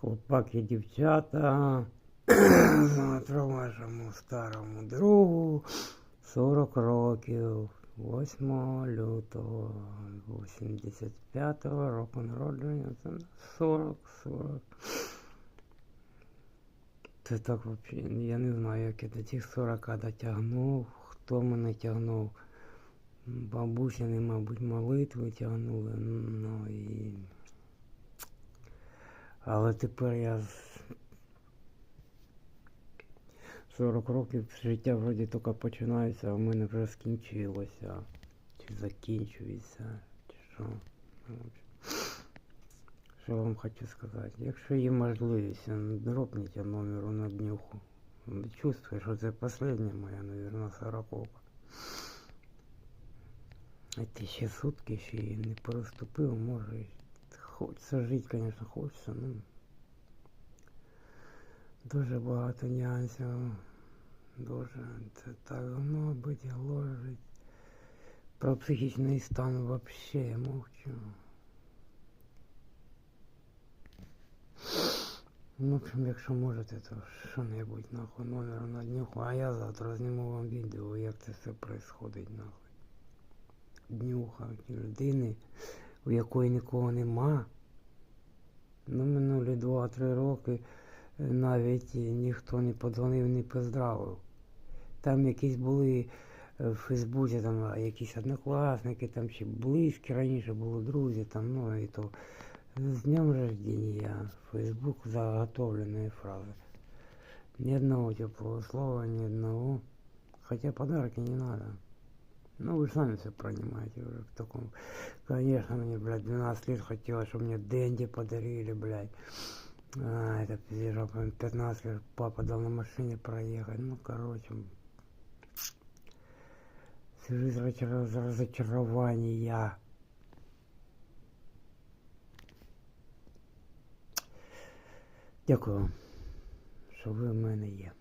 Хлопаки, дівчата, завтра вашому старому другу 40 років, 8 лютого 85-го року народження. Це 40, 40. Це так взагалі, я не знаю, як я до тих 40 дотягнув, хто мене тягнув. Бабусіни, мабуть, молитви тягнули, ну і. Але тепер я з 40 років життя вроді тільки починається, а в мене вже скінчилося. Чи закінчується, чи що. Ну, Що вам хочу сказати? Якщо є можливість, дропніть номеру на днюху. Чувствую, що це остання моя, мабуть, сороковка. А ти ще сутки ще не переступив, може. Хочеться жити, звісно, хочеться, ну. Дуже багато нюансів. Дуже. Це так воно бути гложить. Про психічний стан вообще я мовчу. Ну, в общем, якщо можете, то що-небудь нахуй номер на днюху, а я завтра зніму вам відео, як це все происходить нахуй. Днюха людини, у якої нікого нема. Ну, минулі 2-3 роки е, навіть ніхто не подзвонив, не поздравив. Там якісь були е, в Фейсбуці, там якісь однокласники, там чи близькі раніше були друзі, там, ну і то. З днем рождения. Фейсбук заготовленные фразы. Ни одного теплого слова, ни одного. Хотя подарки не надо. Ну, вы же сами все понимаете уже в таком. Конечно, мне, блядь, 12 лет хотелось, чтобы мне Дэнди подарили, блядь. А, это пиздец, а потом 15 лет папа дал на машине проехать. Ну, короче. Всю жизнь разочар- разочарования. Дякую, що ви в мене є.